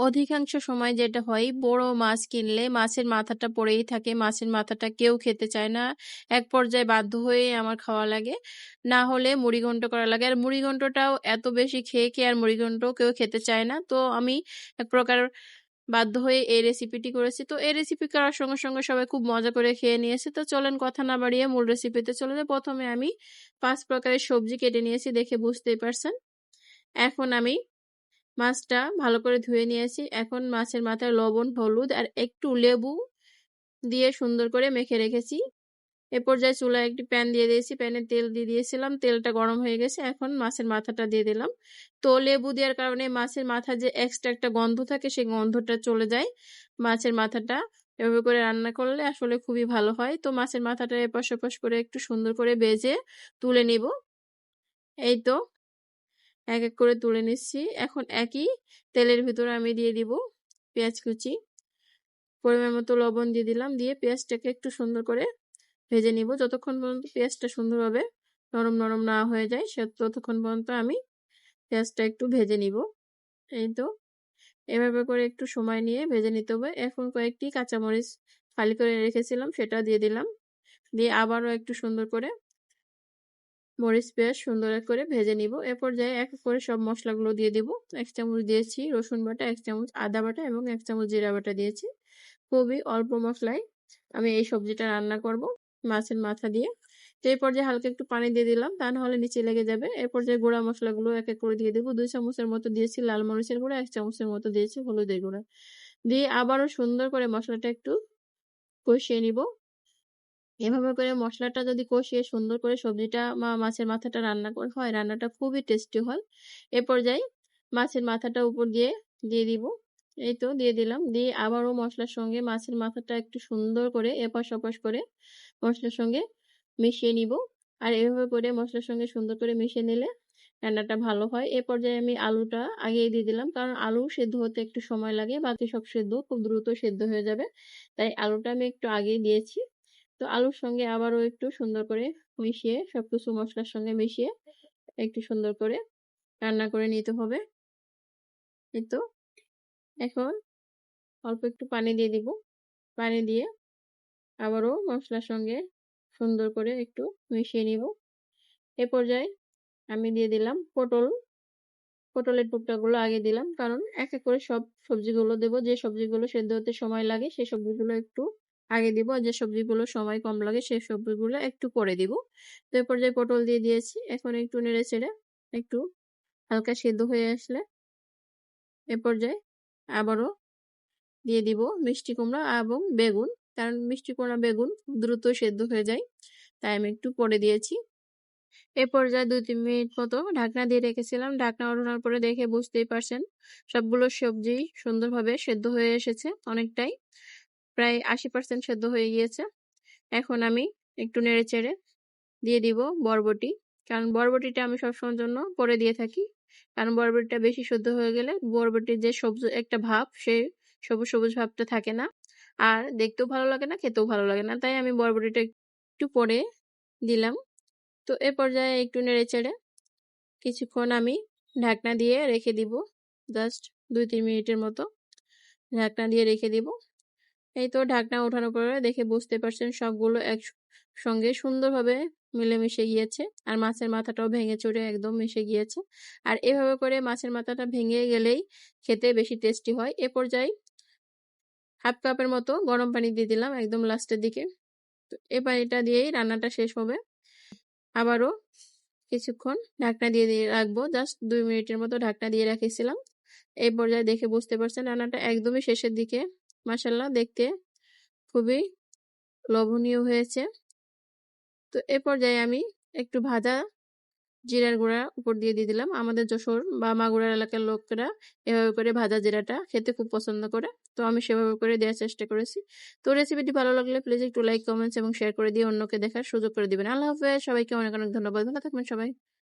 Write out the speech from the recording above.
অধিকাংশ সময় যেটা হয়, বড় মাছ কিনলে মাছের মাথাটা পড়েই থাকে, মাছের মাথাটা কেউ খেতে চায় না। এক পর্যায়ে বাধ্য হয়ে আমার খাওয়া লাগে। না হলে মুড়িঘণ্ট করা লাগে। আর মুড়িঘণ্টটাও এত বেশি খেয়ে খেয়ে আর মুড়িঘণ্ট কেউ খেতে চায় না। তো আমি এক প্রকার বাধ্য হয়ে এই রেসিপিটি করেছি। তো এই রেসিপি করার সঙ্গে সঙ্গে সবাই খুব মজা করে খেয়ে নিয়েছে। তো চলেন কথা না বাড়িয়ে মূল রেসিপিতে চলে যায় প্রথমে আমি পাঁচ প্রকারের সবজি কেটে নিয়েছি দেখে বুঝতেই পারছেন। এখন আমি মাছটা ভালো করে ধুয়ে নিয়েছি। এখন মাছের মাথায় লবণ, হলুদ আর একটু লেবু দিয়ে সুন্দর করে মেখে রেখেছি। এ পর্যায়ে চুলায় একটি প্যান দিয়ে দিয়েছি। প্যানে তেল দিয়ে দিয়েছিলাম। তেলটা গরম হয়ে গেছে। এখন মাছের মাথাটা দিয়ে দিলাম। তো লেবু দেওয়ার কারণে মাছের মাথা যে এক্সট্রা একটা গন্ধ থাকে, সেই গন্ধটা চলে যায়। মাছের মাথাটা এভাবে করে রান্না করলে আসলে খুবই ভালো হয়। তো মাছের মাথাটা এপাশ ওপাশ করে একটু সুন্দর করে বেজে তুলে নিব। এই তো এক এক করে তুলে নিচ্ছি। এখন একই তেলের ভিতরে আমি দিয়ে দিব পেঁয়াজ কুচি। পরিমাণ মতো লবণ দিয়ে দিলাম, দিয়ে পেঁয়াজটাকে একটু সুন্দর করে ভেজে নিব। যতক্ষণ পর্যন্ত পেঁয়াজটা সুন্দরভাবে নরম নরম না হয়ে যায়, সে ততক্ষণ পর্যন্ত আমি পেঁয়াজটা একটু ভেজে নিব। এই তো। এভাবে করে একটু সময় নিয়ে ভেজে নিতে হবে। এখন কয়েকটি কাঁচামরিচ ফালি করে রেখেছিলাম সেটা দিয়ে দিলাম। দিয়ে আবারও একটু সুন্দর করে মরিচ, পেঁয়াজ সুন্দর করে ভেজে নিব। এ পর্যায়ে এক করে সব মশলাগুলো দিয়ে দিব। এক চামচ দিয়েছি রসুন বাটা, এক চামচ আদা বাটা এবং এক চামচ জিরা বাটা দিয়েছি। খুবই অল্প মশলায় আমি এই সবজিটা রান্না করব মাছের মাথা দিয়ে। তো এই পর্যায়ে হালকা একটু পানি দিয়ে দিলাম, তা নাহলে নিচে লেগে যাবে। এর পর্যায়ে গুঁড়া মশলাগুলো এক এক করে দিয়ে দেবো। দুই চামচের মতো দিয়েছি লাল মরিচের গুঁড়া, এক চামচের মতো দিয়েছি হলুদের গুঁড়া। দিয়ে আবারও সুন্দর করে মশলাটা একটু কষিয়ে নিব। এভাবে করে মশলাটা যদি কষিয়ে সুন্দর করে সবজিটা মাছের মাথাটা রান্না করে, হয় রান্নাটা খুবই টেস্টি হয়। এ পর্যায়ে মাছের মাথাটা উপর দিয়ে দিয়ে দিব। এই তো দিয়ে দিলাম। দিয়ে আবারও মশলার সঙ্গে মাছের মাথাটা একটু সুন্দর করে এপাশ ওপাশ করে মশলার সঙ্গে মিশিয়ে নিব। আর এভাবে করে মশলার সঙ্গে সুন্দর করে মিশিয়ে নিলে রান্নাটা ভালো হয়। এ পর্যায়ে আমি আলুটা আগেই দিয়ে দিলাম। কারণ আলু সেদ্ধ হতে একটু সময় লাগে। বাকি সব সেদ্ধ, খুব দ্রুত সেদ্ধ হয়ে যাবে। তাই আলুটা আমি একটু আগেই দিয়েছি। তো আলুর সঙ্গে আবারও একটু সুন্দর করে মিশিয়ে সবকিছু মশলার সঙ্গে মিশিয়ে একটু সুন্দর করে রান্না করে নিতে হবে। তো, এখন অল্প একটু পানি দিয়ে দিব। পানি দিয়ে আবারও মশলার সঙ্গে সুন্দর করে একটু মিশিয়ে নিব। এ পর্যায়ে আমি দিয়ে দিলাম পটল। পটলের টুকটাগুলো আগে দিলাম, কারণ এক এক করে সব সবজিগুলো দেব। যে সবজিগুলো সেদ্ধ হতে সময় লাগে সেই সবজিগুলো একটু আগে দিব। যে সবজিগুলো সময় কম লাগে সেই সবজিগুলো একটু পরে দিব। তো এ পর্যায়ে পটল দিয়ে দিয়েছি। এখন একটু নেড়ে চেড়ে একটু হালকা সেদ্ধ হয়ে আসলে এ পর্যায়ে আবারও দিয়ে দিব মিষ্টি কুমড়া এবং বেগুন। কারণ মিষ্টি কুমড়া, বেগুন দ্রুত সেদ্ধ হয়ে যায়, তাই আমি একটু পরে দিয়েছি। এ পর্যায়ে দুই, তিন মিনিট মতো ঢাকনা দিয়ে রেখেছিলাম। ঢাকনা ওঠানোর পরে দেখে বুঝতেই পারছেন, সবগুলো সবজি সুন্দরভাবে সেদ্ধ হয়ে এসেছে অনেকটাই। প্রায় আশি পার্সেন্ট সেদ্ধ হয়ে গিয়েছে। এখন আমি একটু নেড়ে চেড়ে দিয়ে দিব বরবটি। কারণ বরবটিটা আমি সবসময়ের জন্য পরে দিয়ে থাকি। কারণ বরবটিটা বেশি সেদ্ধ হয়ে গেলে বরবটির যে সবজি একটা ভাব সেই সবুজ সবুজ ভাবটা থাকে না। আর দেখতেও ভালো লাগে না, খেতেও ভালো লাগে না। তাই আমি বরবটিটা একটু পরে দিলাম। তো এ পর্যায়ে একটু নেড়ে চেড়ে কিছুক্ষণ আমি ঢাকনা দিয়ে রেখে দিব। জাস্ট দুই তিন মিনিটের মতো ঢাকনা দিয়ে রেখে দিব। এই তো ঢাকনা ওঠানোর পরে দেখে বুঝতে পারছেন সবগুলো এক সঙ্গে সুন্দরভাবে মিলেমিশে গিয়েছে। আর মাছের মাথাটাও ভেঙে চড়ে একদম মিশে গিয়েছে। আর এভাবে করে মাছের মাথাটা ভেঙে গেলেই খেতে বেশি টেস্টি হয়। এ পর্যায়ে হাফ কাপের মতো গরম পানি দিয়ে দিলাম একদম লাস্টের দিকে। তো এ পানিটা দিয়েই রান্নাটা শেষ হবে। আবারও কিছুক্ষণ ঢাকনা দিয়ে দিয়ে রাখব। জাস্ট দুই মিনিটের মতো ঢাকনা দিয়ে রাখেছিলাম। এই পর্যায়ে দেখে বুঝতে পারছেন রান্নাটা একদমই শেষের দিকে মাসাল্লাহ দেখতে খুবই লোভনীয় হয়েছে। তো এ পর্যায়ে আমি একটু ভাজা জিরার গুঁড়া উপর দিয়ে দিয়ে দিলাম। আমাদের যশোর বা মাগুরার এলাকার লোকেরা এভাবে করে ভাজা জিরাটা খেতে খুব পছন্দ করে। তো আমি সেভাবে করে দেওয়ার চেষ্টা করেছি। তো রেসিপিটি ভালো লাগলে প্লিজ একটু লাইক কমেন্টস এবং শেয়ার করে দিয়ে অন্যকে দেখার সুযোগ করে দিবেন। আল্লাহ হাফেজ, সবাইকে অনেক অনেক ধন্যবাদ। ভালো থাকবেন সবাই।